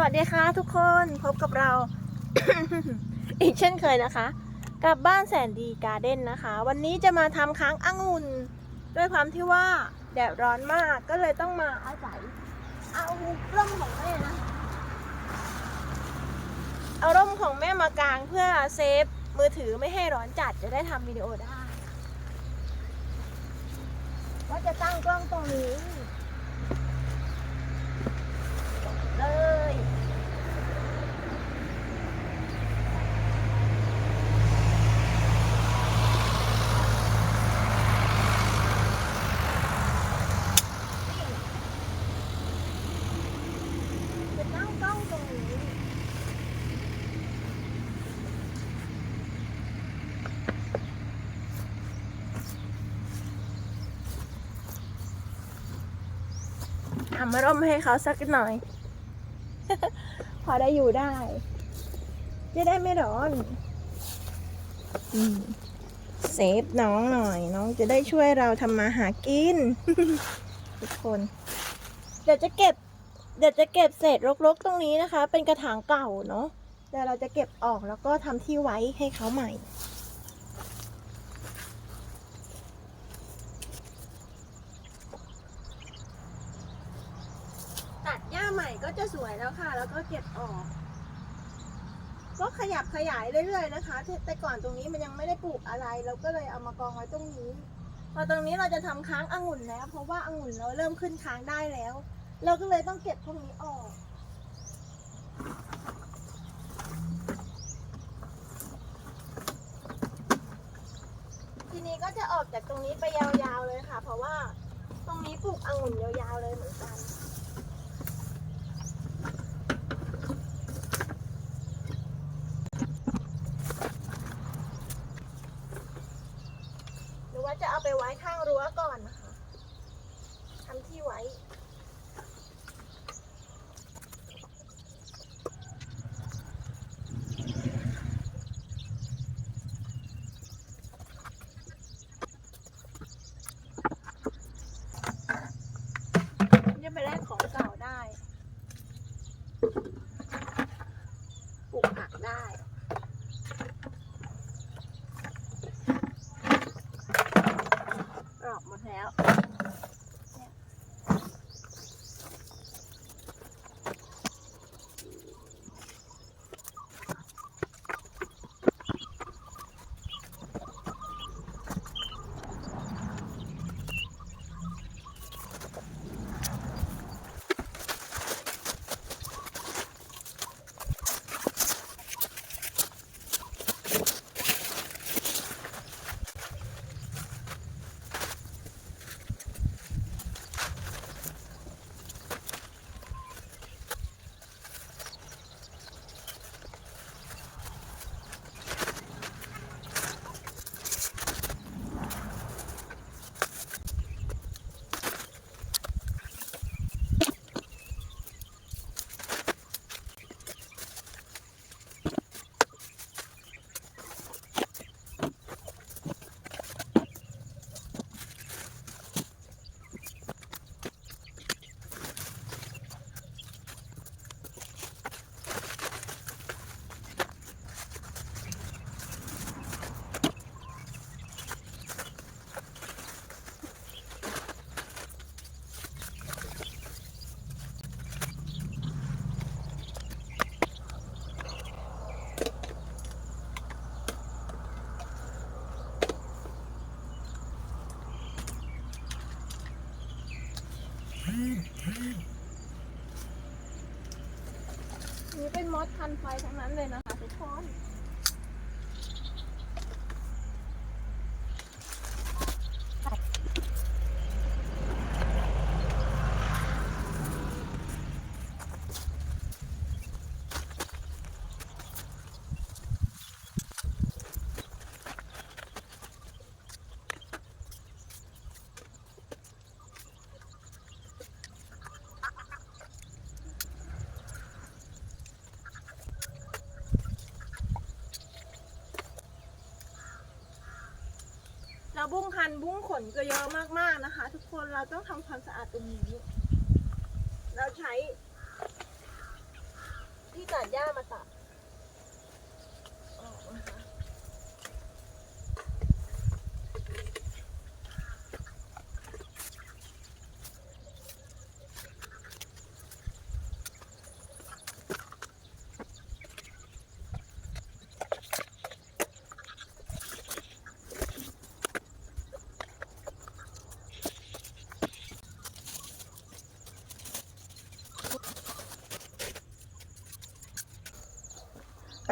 วัสดีค่ะทุกคนพบกับเรา อีกเช่นเคยนะคะ กับบ้านแสนดีการ์เด้นนะคะ วันนี้จะมาทำค้างองุ่นด้วยความที่ว่าแดดร้อนมากก็เลยต้องมาอาศัย เอาร่มของแม่นะเอาร่มของแม่มากางเพื่อเซฟมือถือไม่ให้ร้อนจัดจะได้ทำวิดีโอได้ว่าจะตั้งกล้องตรงนี้เลย จะตั้งกล้องตรงนี้ ทำ มาร่มให้เขาสักหน่อย พอได้อยู่ได้ จะได้ไม่ร้อนเซฟน้องหน่อย น้องจะได้ช่วยเราทำมาหากิน ทุกคน เดี๋ยวจะเก็บ เดี๋ยวจะเก็บเศษรกๆตรงนี้นะคะ เป็นกระถางเก่าเนาะเดี๋ยวเราจะเก็บออกแล้วก็ทำที่ไว้ให้เขาใหม่ ตัดหญ้า ใหม่ก็จะสวยแล้วค่ะ แล้วก็เก็บออก ก็ขยับขยายเรื่อยๆนะคะ แต่ก่อนตรงนี้มันยังไม่ได้ปลูกอะไร เราก็เลยเอามากองไว้ตรงนี้ พอตรงนี้เราจะทำค้างองุ่นแล้ว เพราะว่าองุ่นเราเริ่มขึ้นค้างได้แล้ว เราก็เลยต้องเก็บพวกนี้ออกทีนี้ก็จะออกจากตรงนี้ไปยาวๆเลยค่ะ เพราะว่าตรงนี้ปลูกองุ่นยาวๆเลยเหมือนกัน หรือว่าจะเอาไปไว้ข้างรั้ว ก่อน นี่เป็นมอสคันไฟทั้งนั้นเลยนะคะทุกคน บุ้งพันธุ์บุ้งขนก็เยอะมากๆนะคะ ทุกคนเราต้องทำความสะอาดตรงนี้ เราใช้ตัดหญ้ามาตัด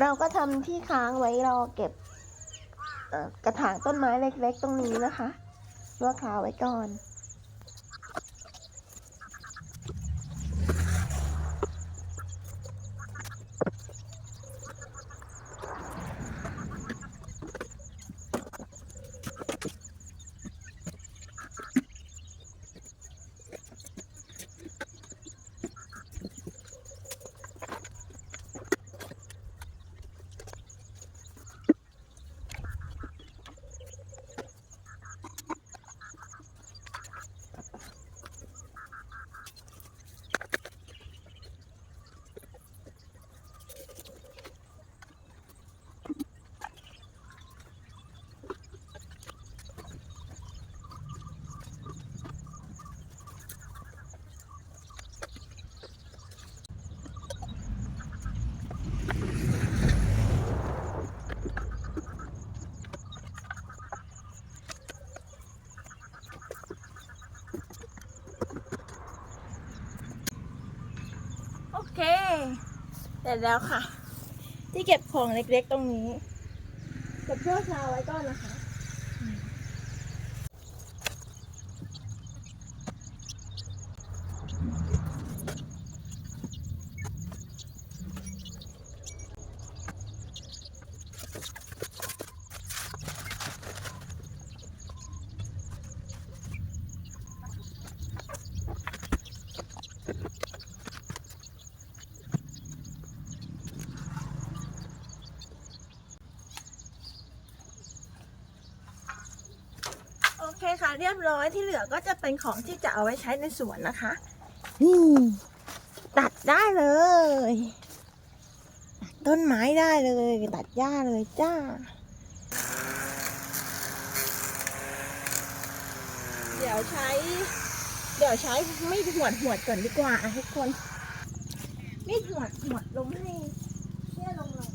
เราก็ทำที่ค้างไว้รอเก็บกระถางต้นไม้เล็กๆ ตรงนี้นะคะชั่วคราวไว้ก่อน โอเคเสร็จแล้วค่ะ ที่เก็บของเล็กๆตรงนี้ เก็บเสื้อชาไว้ก่อนนะคะ คค่ะ เรียบร้อยที่เหลือก็จะเป็นของที่จะเอาไว้ใช้ในสวนนะคะ นี่ตัดได้เลยตัดต้นไม้ได้เลย ตัดหญ้าเลยจ้าเดี๋ยวใช้ เดี๋ยวใช้มีดหวดหวดก่อนดีกว่าทุกคนมีดหวดหวดลงให้เชี่ยลงเลย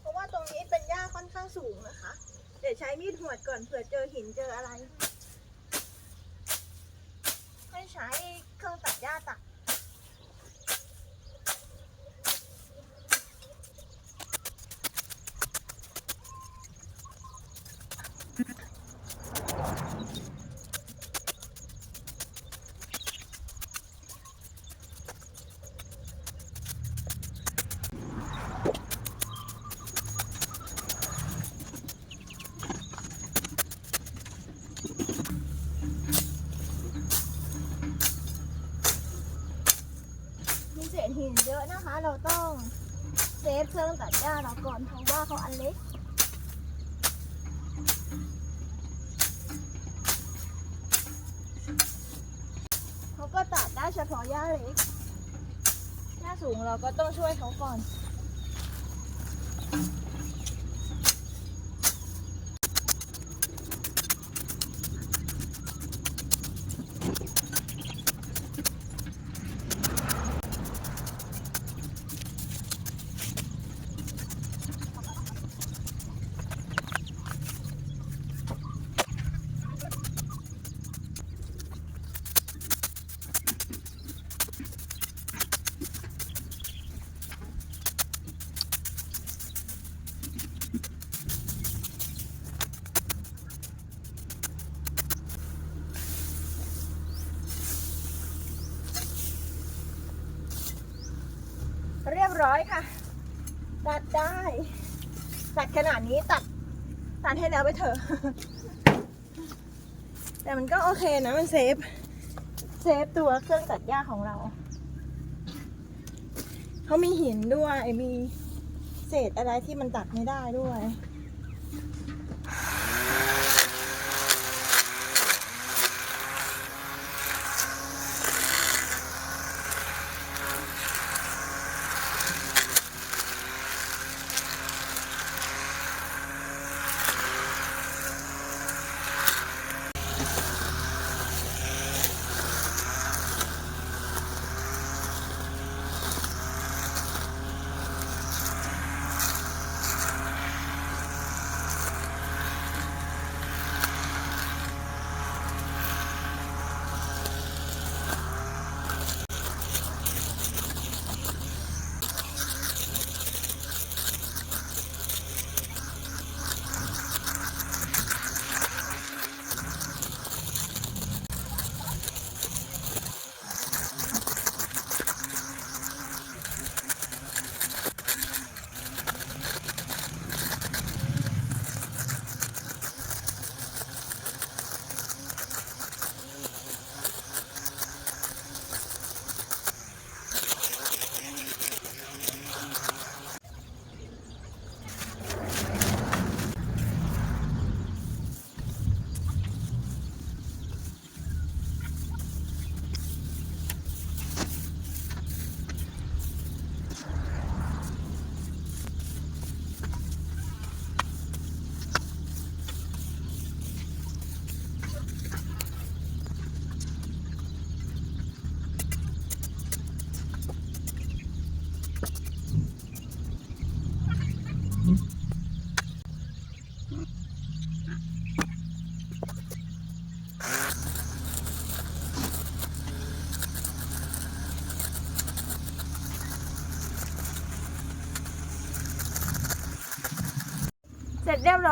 เพราะว่าตรงนี้เป็นหญ้า ค่อนข้างสูงนะคะ เดี๋ยวใช้มีดหวดก่อนเผื่อเจอหินเจออะไร ให้ใช้เครื่องตัดหญ้าตัด เราต้องเซฟเครื่องตัดหญ้าเราก่อนเพราะว่าเขาอันเล็กเขาก็ตัดได้เฉพาะหญ้าเล็กหญ้าสูงเราก็ต้องช่วยเขาก่อน นี้ตัดตัดให้แล้วไปเถอะ แต่มันก็โอเคนะมันเซฟ เซฟตัวเครื่องตัดหญ้าของเรา เขามีหินด้วยมีเศษอะไรที่มันตัดไม่ได้ด้วย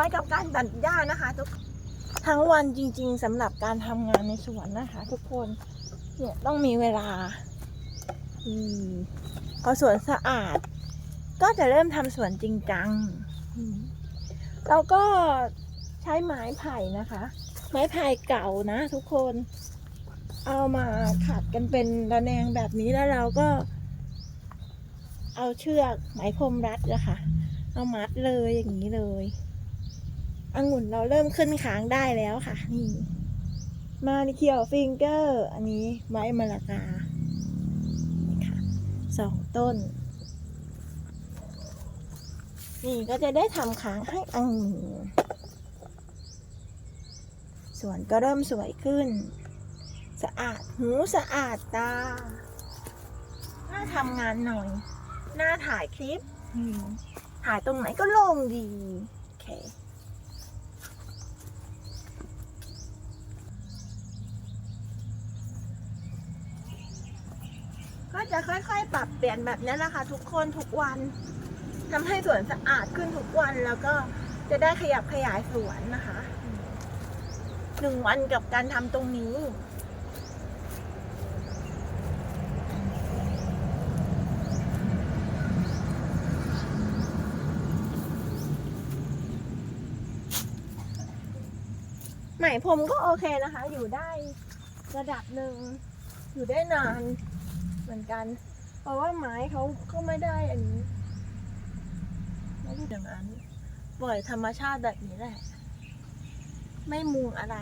เสร็จเรียบร้อยกับการตัดหญ้านะคะทุกทั้งวันจริง ๆสำหรับการทำงานในสวนนะคะ ทุกคนเนี่ยต้องมีเวลาอืมพอสวนสะอาด ก็จะเริ่มทำสวนจริงจังเราก็ใช้ไม้ไผ่นะคะ ไม้ไผ่เก่านะ ทุกคน เอามาขัดกันเป็นระแนงแบบนี้แล้วเราก็ เอาเชือกไหมพรมรัดนะคะเอามัดเลยอย่างนี้เลย องุ่นเราเริ่มขึ้นค้างได้แล้วค่ะ นี่ มานิเคียวฟิงเกอร์ อันนี้ไม้มะลกาค่ะสองต้น นี่ก็จะได้ทำค้างให้องุ่นสวนก็เริ่มสวยขึ้น สะอาดหูสะอาดตาน่าทำงานหน่อย หน่าถ่ายคลิป ถ่ายตรงไหนก็ลงดี โอเค ก็จะค่อยๆ ปรับเปลี่ยนแบบนี้แหละค่ะทุกคนทุกวันทำให้สวนสะอาดขึ้นทุกวันแล้วก็จะได้ขยับขยายสวนนะคะหนึ่งวันกับการทำตรงนี้ไหมพรมก็โอเคนะคะ อยู่ได้ระดับหนึ่ง อยู่ได้นาน มือนกัน เพราะว่าไม้เขาก็ไม่ได้อันนี้ไม่ได้อย่างนั้นปล่อยธรรมชาติแบบนี้แหละ ไม่มุงอะไร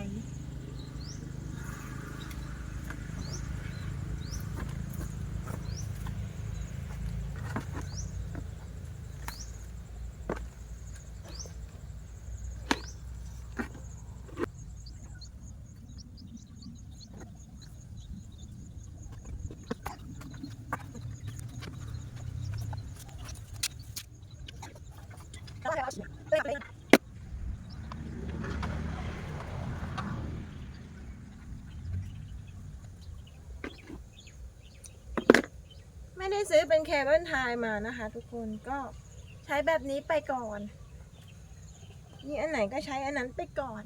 ไม่ได้ ซื้อเป็นเคเบิลไทยมานะคะทุกคนก็ใช้แบบนี้ไปก่อนนี่อันไหนก็ใช้อันนั้นไปก่อน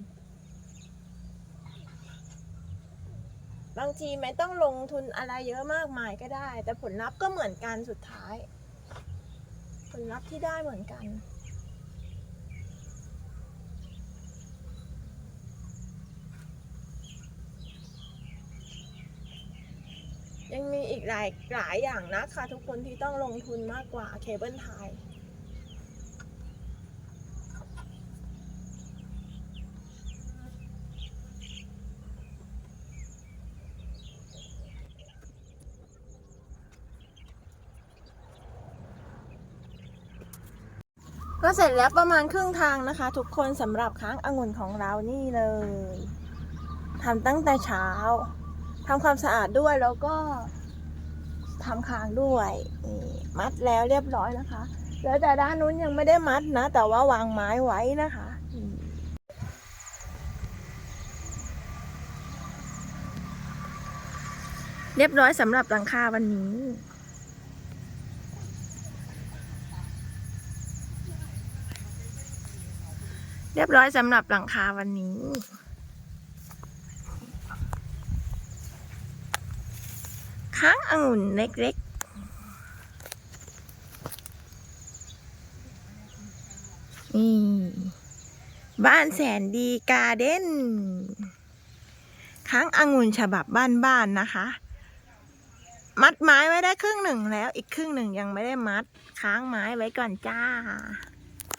บางทีไม่ต้องลงทุนอะไรเยอะมากมายก็ได้ แต่ผลลัพธ์ก็เหมือนกันสุดท้าย ผลลัพธ์ที่ได้เหมือนกัน ยังมีอีกหลายหลายอย่างนะคะทุกคนที่ต้องลงทุนมากกว่าเคเบิลไทยก็เสร็จแล้วประมาณครึ่งทางนะคะ ทุกคนสำหรับค้างองุ่นของเรานี่เลยทำตั้งแต่เช้า ทำความสะอาดด้วยแล้วก็ทำคางด้วยนี่มัดแล้วเรียบร้อยนะคะ แล้วแต่ด้านนู้นยังไม่ได้มัดนะ แต่ว่าวางไม้ไว้นะคะเรียบร้อยสำหรับหลังคาวันนี้ เรียบร้อยสำหรับหลังคาวันนี้ ค้างองุ่นเล็กๆ นี่ บ้านแสนดีการ์เด้นค้างองุ่นฉบับบ้านๆนะคะ มัดไม้ไว้ได้ครึ่งหนึ่งแล้วอีกครึ่งหนึ่งยังไม่ได้มัด ค้างไม้ไว้ก่อนจ้า